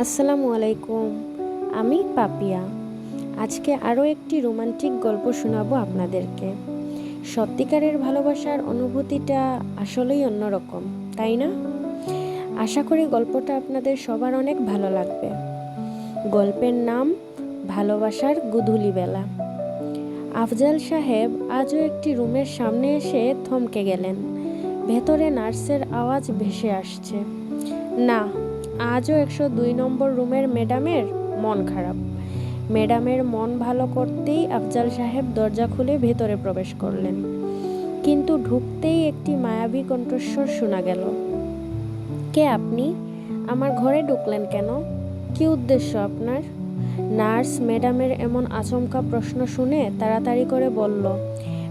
আসসালামু আলাইকুম, আমি পাপিয়া। আজকে আরও একটি রোমান্টিক গল্প শোনাবো আপনাদেরকে। সত্যিকারের ভালোবাসার অনুভূতিটা আসলেই অন্যরকম, তাই না? আশা করি গল্পটা আপনাদের সবার অনেক ভালো লাগবে। গল্পের নাম ভালোবাসার গুধুলি বেলা। আফজাল সাহেব আজও একটি রুমের সামনে এসে থমকে গেলেন। ভেতরে নার্সের আওয়াজ ভেসে আসছে। না আজও একশো দুই নম্বর রুমের ম্যাডামের মন খারাপ। ম্যাডামের মন ভালো করতেই আফজাল সাহেব দরজা খুলে ভেতরে প্রবেশ করলেন। কিন্তু ঢুকতেই একটি মায়াবী কণ্ঠস্বর শোনা গেল। কে আপনি? আমার ঘরে ঢুকলেন কেন? কি উদ্দেশ্য আপনার? নার্স ম্যাডামের এমন আচমকা প্রশ্ন শুনে তাড়াতাড়ি করে বলল,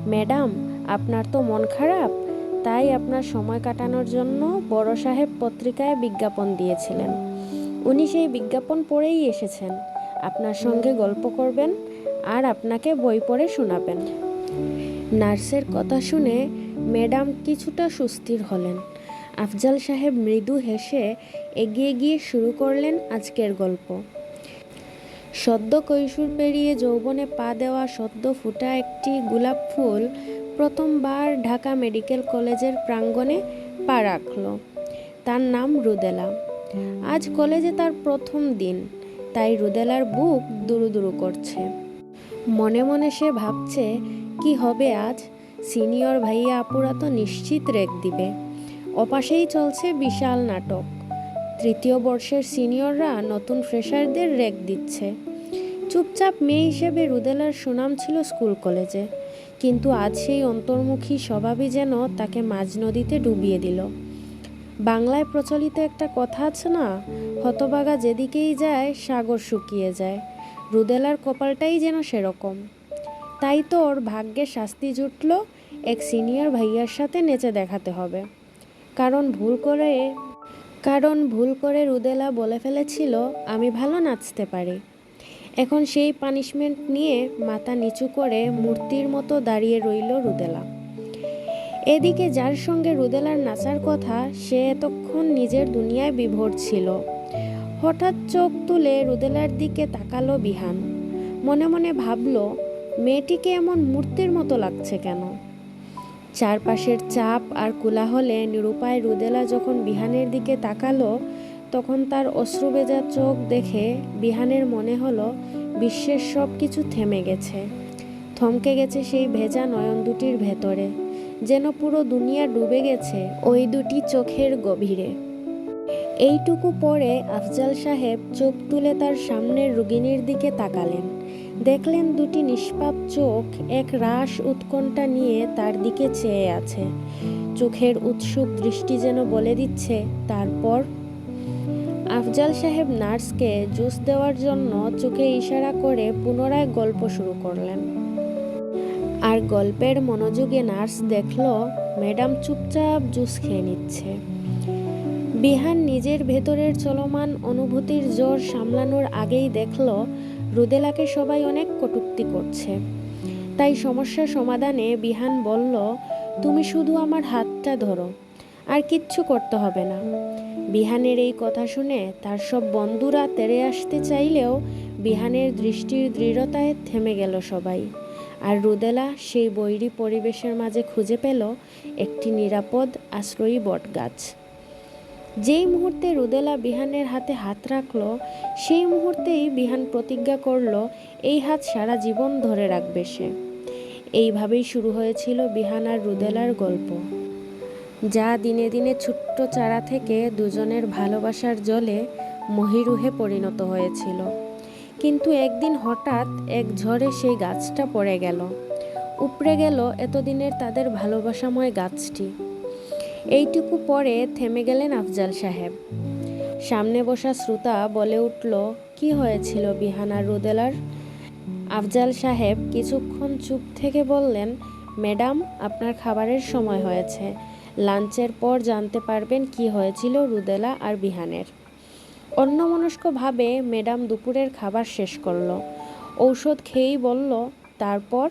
ম্যাডাম, আপনার তো মন খারাপ। তাই আপনার সময় কাটানোর জন্য বড় সাহেব পত্রিকায় বিজ্ঞাপন দিয়েছিলেন। উনি সেই বিজ্ঞাপন পড়েই এসেছেন। আপনার সঙ্গে গল্প করবেন আর আপনাকে বই পড়ে শোনাবেন। নার্সের কথা শুনে ম্যাডাম কিছুটা সুস্থির হলেন। আফজাল সাহেব মৃদু হেসে এগিয়ে গিয়ে শুরু করলেন আজকের গল্প। সদ্য কৈশোর পেরিয়ে যৌবনে পা দেওয়া সদ্য ফুটা একটি গোলাপ ফুল প্রথমবার ঢাকা মেডিকেল কলেজের প্রাঙ্গণে পা রাখল। তার নাম রুদেলা। আজ কলেজে তার প্রথম দিন, তাই রুদেলার বুক দুরু দুরু করছে। মনে মনে সে ভাবছে, কি হবে আজ? সিনিয়র ভাইয়া আপুরা তো নিশ্চিত রেক দিবে। অপাশেই চলছে বিশাল নাটক। তৃতীয় বর্ষের সিনিয়ররা নতুন ফ্রেশারদের রেক দিচ্ছে। চুপচাপ মেয়ে হিসেবে রুদেলার সুনাম ছিল স্কুল কলেজে। কিন্তু আজ সেই অন্তর্মুখী স্বভাবই যেন তাকে মাঝ নদীতে ডুবিয়ে দিল। বাংলায় প্রচলিত একটা কথা আছে না, হতবাগা যেদিকেই যায়, সাগর শুকিয়ে যায়। রুদেলার কপালটাই যেন সেরকম। তাই তো ওর ভাগ্যে শাস্তি জুটল, এক সিনিয়র ভাইয়ার সাথে নেচে দেখাতে হবে। কারণ ভুল করে, কারণ ভুল করে রুদেলা বলে ফেলেছিল, আমি ভালো নাচতে পারি। এখন সেই পানিশমেন্ট নিয়ে মাথা নিচু করে মূর্তির মতো দাঁড়িয়ে রইল রুদেলা। এদিকে যার সঙ্গে রুদেলার নাচার কথা, সে এতক্ষণ নিজের দুনিয়ায় বিভোর ছিল। হঠাৎ চোখ তুলে রুদেলার দিকে তাকালো বিহান। মনে মনে ভাবল, মেয়েটিকে এমন মূর্তির মতো লাগছে কেন? চারপাশের চাপ আর কোলাহলে নিরুপায় রুদেলা যখন বিহানের দিকে তাকালো তখন তার অশ্রুবেজা চোখ দেখে বিহানের মনে হলো, বিশ্বের সব কিছু থেমে গেছে। থমকে গেছে সেই ভেজা নয়ন দুটির ভেতরে। যেন পুরো দুনিয়া ডুবে গেছে ওই দুটি চোখের গভীরে। এইটুকু পরে আফজাল সাহেব চোখ তুলে তার সামনের রুগিনীর দিকে তাকালেন। দেখলেন দুটি নিষ্পাপ চোখ এক রাস উৎকণ্ঠা নিয়ে তার দিকে চেয়ে আছে। চোখের উৎসুক দৃষ্টি যেন বলে দিচ্ছে, তারপর আফজাল সাহেব নার্সকে জুস দেওয়ার জন্য চোখে ইশারা করে পুনরায় গল্প শুরু করলেন। আর গল্পের মনোযোগে নার্স দেখল, ম্যাডাম চুপচাপ জুস খেয়ে নিচ্ছে। বিহান নিজের ভেতরের চলমান অনুভূতির জোর সামলানোর আগেই দেখল, রুদেলাকে সবাই অনেক কটূক্তি করছে। তাই সমস্যা সমাধানে বিহান বলল, তুমি শুধু আমার হাতটা ধরো। আর কিচ্ছু করতে হবে না। বিহানের এই কথা শুনে তার সব বন্ধুরা তেরে আসতে চাইলেও বিহানের দৃষ্টির দৃঢ়তায় থেমে গেল সবাই। আর রুদেলা সেই বৈরী পরিবেশের মাঝে খুঁজে পেল একটি নিরাপদ, আশ্রয়ী বটগাছ। যেই মুহূর্তে রুদেলা বিহানের হাতে হাত রাখল, সেই মুহূর্তেই বিহান প্রতিজ্ঞা করল, এই হাত সারা জীবন ধরে রাখবে সে। এইভাবেই শুরু হয়েছিল বিহান আর রুদেলার গল্প। যা দিনে দিনে ছোট্ট চারা থেকে দুজনের ভালোবাসার জলে মহিরুহে পরিণত হয়েছিল। কিন্তু একদিন হঠাৎ এক ঝড়ে সেই গাছটা পড়ে গেল। উপড়ে গেল এতদিনের তাদের ভালোবাসাময় গাছটি। এইটুকু পরে থেমে গেলেন আফজাল সাহেব। সামনে বসা শ্রোতা বলে উঠল, কি হয়েছিল বিহানা রুদেলার? আফজাল সাহেব কিছুক্ষণ চুপ থেকে বললেন, ম্যাডাম, আপনার খাবারের সময় হয়েছে। লাঞ্চের পর জানতে পারবেন কি হয়েছিল রুদেলা আর বিহানের। অন্যমনস্কভাবে ম্যাডাম দুপুরের খাবার শেষ করল। ঔষধ খেয়েই বলল, তারপর?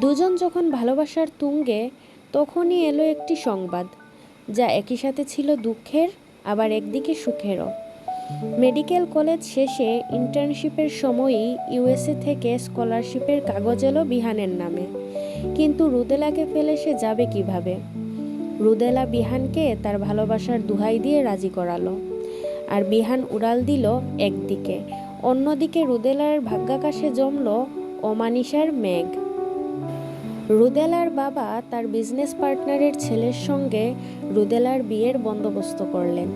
দুজন যখন ভালোবাসার তুঙ্গে, তখনই এলো একটি সংবাদ, যা একই সাথে ছিল দুঃখের, আবার একদিকে সুখেরও। মেডিকেল কলেজ শেষে ইন্টার্নশিপের সময়ই ইউএসএ থেকে স্কলারশিপের কাগজ এলো বিহানের নামে। কিন্তু রুদেলাকে ফেলে সে যাবে কীভাবে? রুদেলা বিহানকে তার ভালোবাসার দুহাই দিয়ে রাজি করালো। আর বিহান উড়াল দিল একদিকে। অন্যদিকে রুদেলার ভাগ্যাকাশে জমল অমানিসার মেঘ। রুদেলার বাবা তার বিজনেস পার্টনারের ছেলের সঙ্গে রুদেলার বিয়ের বন্দোবস্ত করলেন।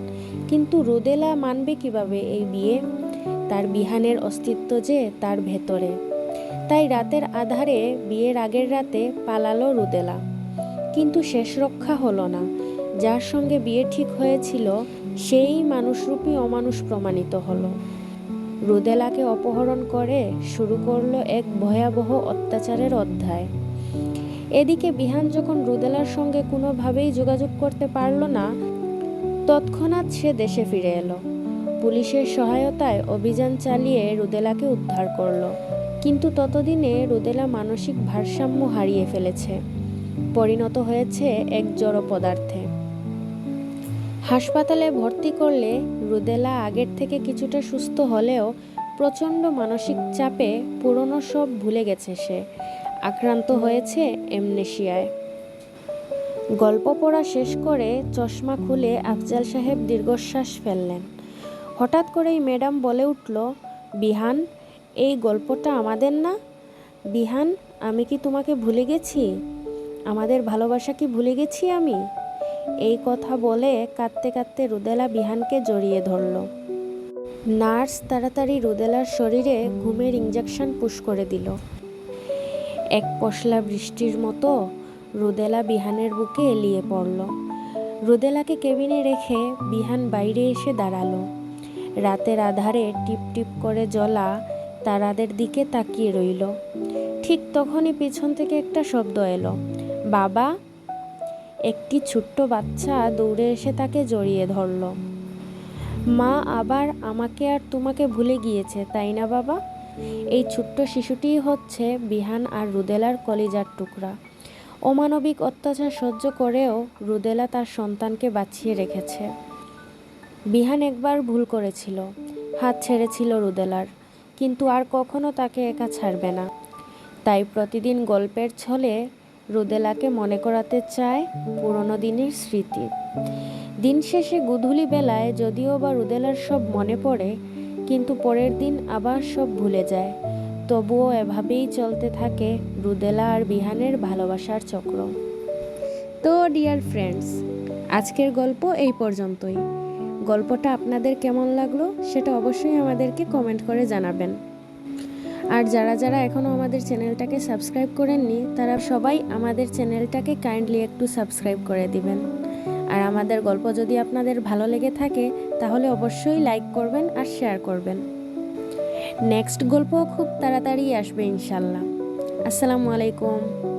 কিন্তু রুদেলা মানবে কীভাবে এই বিয়ে? তার বিহানের অস্তিত্ব যে তার ভেতরে। তাই রাতের আধারে বিয়ের আগের রাতে পালালো রুদেলা। কিন্তু শেষ রক্ষা হলো না। যার সঙ্গে বিয়ে ঠিক হয়েছিল, সেই মানুষরূপী অমানুষ প্রমাণিত হলো। রুদেলাকে অপহরণ করে শুরু করল এক ভয়াবহ অত্যাচারের অধ্যায়। এদিকে বিহান যখন রুদেলার সঙ্গে কোনোভাবেই যোগাযোগ করতে পারল না, তৎক্ষণাৎ সে দেশে ফিরে এলো। পুলিশের সহায়তায় অভিযান চালিয়ে রুদেলাকে উদ্ধার করল। কিন্তু ততদিনে রুদেলা মানসিক ভারসাম্য হারিয়ে ফেলেছে। পরিণত হয়েছে এক জড় পদার্থে। হাসপাতালে ভর্তি করলে রুদেলা আগের থেকে কিছুটা সুস্থ হলেও প্রচণ্ড মানসিক চাপে পুরনো সব ভুলে গেছে সে। আক্রান্ত হয়েছে এমনেশিয়ায়। গল্প পড়া শেষ করে চশমা খুলে আফজাল সাহেব দীর্ঘশ্বাস ফেললেন। হঠাৎ করেই ম্যাডাম বলে উঠল, বিহান, এই গল্পটা আমাদের না? বিহান, আমি কি তোমাকে ভুলে গেছি? আমাদের ভালোবাসা কি ভুলে গেছি আমি? এই কথা বলে কাঁদতে কাঁদতে রুদেলা বিহানকে জড়িয়ে ধরল। নার্স তাড়াতাড়ি রুদেলার শরীরে ঘুমের ইঞ্জেকশন পুশ করে দিল। এক পশলা বৃষ্টির মতো রুদেলা বিহানের বুকে এলিয়ে পড়ল। রুদেলাকে কেবিনে রেখে বিহান বাইরে এসে দাঁড়াল। রাতের আধারে টিপ টিপ করে জ্বলা তারাদের দিকে তাকিয়ে রইল। ঠিক তখনই পিছন থেকে একটা শব্দ এলো। বাবা, একটি ছোট্ট বাচ্চা দৌড়ে এসে তাকে জড়িয়ে ধরল। মা আবার আমাকে আর তোমাকে ভুলে গিয়েছে, তাই না বাবা? এই ছোট্ট শিশুটিই হচ্ছে বিহান আর রুদেলার কলিজার টুকরা। অমানবিক অত্যাচার সহ্য করেও রুদেলা তার সন্তানকে বাঁচিয়ে রেখেছে। বিহান একবার ভুল করেছিল, হাত ছেড়েছিল রুদেলার, কিন্তু আর কখনো তাকে একা ছাড়বে না। তাই প্রতিদিন গল্পের ছলে রুদেলাকে মনে করাতে চায় পুরনো দিনের স্মৃতি। দিন শেষে গুধুলি বেলায় যদিও বা রুদেলার সব মনে পড়ে, কিন্তু পরের দিন আবার সব ভুলে যায়। তবুও এভাবেই চলতে থাকে রুদেলা আর বিহানের ভালোবাসার চক্র। তো, ডিয়ার ফ্রেন্ডস, আজকের গল্প এই পর্যন্তই। গল্পটা আপনাদের কেমন লাগল সেটা অবশ্যই আমাদেরকে কমেন্ট করে জানাবেন। আর যারা যারা এখনও আমাদের চ্যানেলটাকে সাবস্ক্রাইব করেননি, তারা সবাই আমাদের চ্যানেলটাকে কাইন্ডলি একটু সাবস্ক্রাইব করে দিবেন। আর আমাদের গল্প যদি আপনাদের ভালো লেগে থাকে, তাহলে অবশ্যই লাইক করবেন আর শেয়ার করবেন। নেক্সট গল্প খুব তাড়াতাড়ি আসবে ইনশাল্লাহ। আসসালামু আলাইকুম।